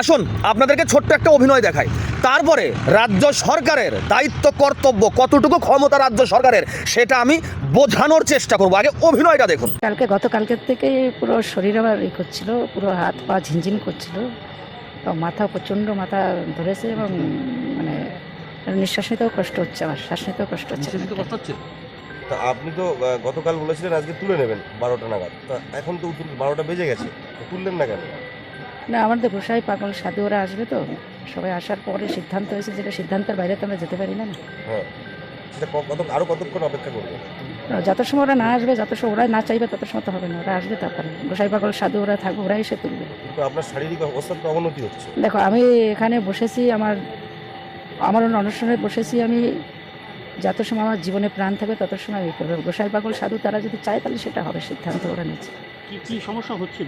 আসুন আপনাদেরকে ছোট্ট একটা অভিনয় দেখাই। তারপরে রাজ্য সরকারের দায়িত্ব কর্তব্য কতটুকু ক্ষমতা রাজ্য সরকারের সেটা আমি বোঝানোর চেষ্টা করব। আগে অভিনয়টা দেখুন। কালকে গতকালকের থেকে পুরো শরীর আবার ই করছিল পুরো হাত পা ঝিনঝিন করছিল। তো মাথা প্রচণ্ড মাথা ধরেছে এবং মানে নিঃশ্বাস নিতেও কষ্ট হচ্ছে আমার শ্বাস নিতেও কষ্ট হচ্ছে কষ্ট হচ্ছে? তা আপনি তো গতকাল বলেছিলেন আজকে তুলে নেবেন বারোটা নাগাদ। তা এখন তো বারোটা বেজে গেছে তুললেন না কেন? না আমাদের গোসাই পাগল সাধু ওরা আসবে তো। সবাই আসার পরে সিদ্ধান্ত হয়েছে যেটা সিদ্ধান্তের বাইরে তো আমরা যেতে পারি না। না হ্যাঁ আরও কতক্ষণ অপেক্ষা করবেন যত সময় ওরা না আসবে যত সময় ওরা না চাইবে তত সময় তো হবে না ওরা আসবে তারপরে। গোসাই পাগল সাধু ওরা থাকবে ওরা এসে তুলবে। আপনার শারীরিক অবস্থার অবনতি হচ্ছে। দেখো আমি এখানে বসেছি আমার আমার অনুষ্ঠানে বসেছি আমি যত সময় আমার জীবনে প্রাণ থাকবে তত সময় আমি করব। গোসাই পাগল সাধু তারা যদি চায় তাহলে সেটা হবে সিদ্ধান্ত ওরা নিচ্ছে। কি কি সমস্যা হচ্ছে?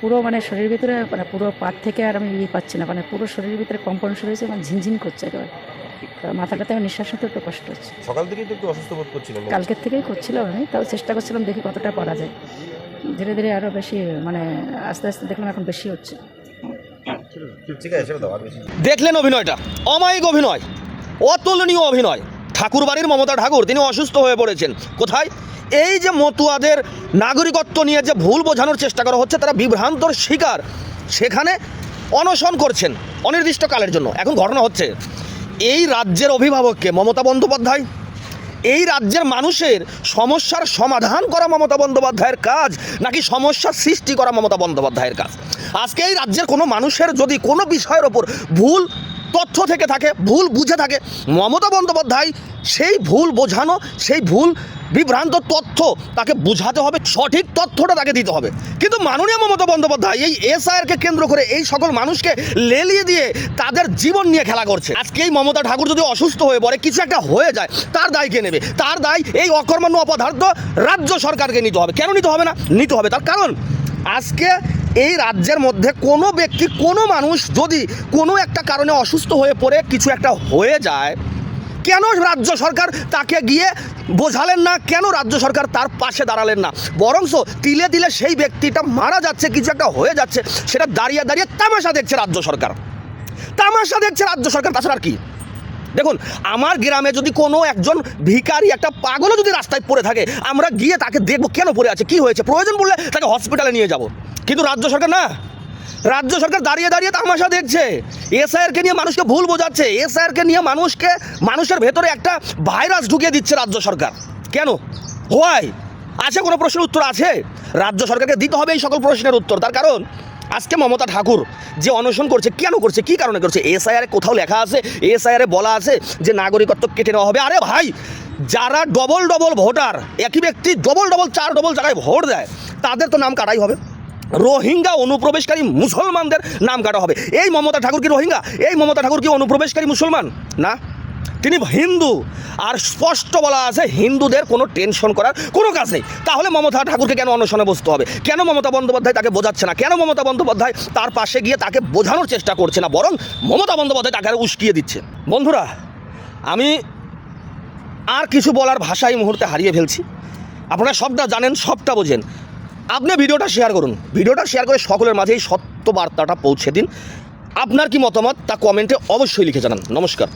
পুরো মানে শরীরের ভিতরে মানে পুরো পাত থেকে আর আমি ইয়ে পাচ্ছি না মানে পুরো শরীরের ভিতরে কম্পন শুরু হয়েছে এবং ঝিনঝিন করছে একেবারে। মাথাটাতে নিঃশ্বাস নিতে একটু কষ্ট হচ্ছে। সকাল থেকে একটু অসুস্থ বোধ করছিলেন কালকের থেকেই করছিলাম আমি তাও চেষ্টা করছিলাম দেখি কতটা করা যায়। ধীরে ধীরে আরও বেশি মানে আস্তে আস্তে দেখলাম এখন বেশি হচ্ছে। দেখলেন অভিনয়টা অমায়িক অভিনয় অতুলনীয় অভিনয়। ঠাকুর বাড়ির মমতা ঠাকুর তিনি অসুস্থ হয়ে পড়েছেন। কোথায়? এই যে মতুয়াদের নাগরিকত্ব নিয়ে যে ভুল বোঝানোর চেষ্টা করা হচ্ছে, তারা বিভ্রান্তর শিকার। সেখানে অনশন করছেন অনির্দিষ্টকালের জন্য। এখন ঘটনা হচ্ছে, এই রাজ্যের অভিভাবককে মমতা বন্দ্যোপাধ্যায়। এই রাজ্যের মানুষের সমস্যার সমাধান করা মমতা বন্দ্যোপাধ্যায়ের কাজ, নাকি সমস্যার সৃষ্টি করা মমতা বন্দ্যোপাধ্যায়ের কাজ? আজকে এই রাজ্যের কোনো মানুষের যদি কোনো বিষয়ের ওপর ভুল তথ্য থেকে থাকে, ভুল বুঝে থাকে, মমতা বন্দ্যোপাধ্যায় সেই ভুল বোঝানো, সেই ভুল বিভ্রান্ত তথ্য তাকে বুঝাতে হবে, সঠিক তথ্যটা তাকে দিতে হবে। কিন্তু মাননীয় মমতা বন্দ্যোপাধ্যায় এই এসআইআরকে কেন্দ্র করে এই সকল মানুষকে লেলিয়ে দিয়ে তাদের জীবন নিয়ে খেলা করছে। আজকে এই মমতা ঠাকুর যদি অসুস্থ হয়ে পড়ে, কিছু একটা হয়ে যায়, তার দায় কে নেবে? তার দায় এই অকর্মান্য অপদার্থ রাজ্য সরকারকে নিতে হবে। কেন নিতে হবে না? নিতে হবে তার কারণ, আজকে এই রাজ্যের মধ্যে কোনো ব্যক্তি, কোনো মানুষ যদি কোনো একটা কারণে অসুস্থ হয়ে পড়ে, কিছু একটা হয়ে যায় কেন রাজ্য সরকার তাকে গিয়ে বোঝালেন না? কেন রাজ্য সরকার তার পাশে দাঁড়ালেন না? বরংস তিলে দিলে সেই ব্যক্তিটা মারা যাচ্ছে, কিছু একটা হয়ে যাচ্ছে, সেটা দাঁড়িয়ে দাঁড়িয়ে তামাশা দেখছে রাজ্য সরকার। তামাশা দেখছে রাজ্য সরকার, তাছাড়া আর কি? দেখুন, আমার গ্রামে যদি কোনো একজন ভিখারি, একটা পাগলও যদি রাস্তায় পড়ে থাকে, আমরা গিয়ে তাকে দেখব কেন পড়ে আছে, কি হয়েছে? প্রয়োজন পড়লে তাকে হসপিটালে নিয়ে যাব। কিন্তু রাজ্য সরকার না। রাজ্য সরকার দাঁড়িয়ে দাঁড়িয়ে তামাশা দেখছে। এসআইআরকে নিয়ে মানুষকে ভুল বোঝাচ্ছে। এসআইআরকে নিয়ে মানুষকে, মানুষের ভেতরে একটা ভাইরাস ঢুকিয়ে দিচ্ছে রাজ্য সরকার। কেন? হোয়াই আছে কোনো প্রশ্নের উত্তর আছে? রাজ্য সরকারকে দিতে হবে এই সকল প্রশ্নের উত্তর। তার কারণ, আজকে মমতা ঠাকুর যে অনশন করছে, কেন করছে, কি কারণে করছে? এসআইআর কোথাও লেখা আছে, এসআইআরে বলা আছে যে নাগরিকত্ব কেটে নেওয়া হবে। আরে ভাই, যারা ডবল ডবল ভোটার একই ব্যক্তি ডবল ডবল চার ডবল জায়গায় ভোট দেয়, তাদের তো নাম কাটাই হবে। রোহিঙ্গা অনুপ্রবেশকারী মুসলমানদের নাম কাটা হবে। এই মমতা ঠাকুর কি রোহিঙ্গা? এই মমতা ঠাকুর কি অনুপ্রবেশকারী মুসলমান? না। তিনি হিন্দু। আর স্পষ্ট বলা আছে, হিন্দুদের কোনো টেনশন করার কোনো কাজ নেই। তাহলে মমতা ঠাকুরকে কেন অনশনে বসতে হবে? কেন মমতা বন্দ্যোপাধ্যায় তাকে বোঝাচ্ছে না? কেন মমতা বন্দ্যোপাধ্যায় তার পাশে গিয়ে তাকে বোঝানোর চেষ্টা করছে না, বরং মমতা বন্দ্যোপাধ্যায় তাকে উস্কিয়ে দিচ্ছে? বন্ধুরা, আমি আর কিছু বলার ভাষা এই মুহূর্তে হারিয়ে ফেলছি। আপনারা সবটা জানেন, সবটা বোঝেন। আপনি ভিডিওটা শেয়ার করুন। ভিডিওটা শেয়ার করে সকলের মাঝে এই সত্য বার্তাটা পৌঁছে দিন। আপনার কি মতামত তা কমেন্টে অবশ্যই লিখে জানান। নমস্কার।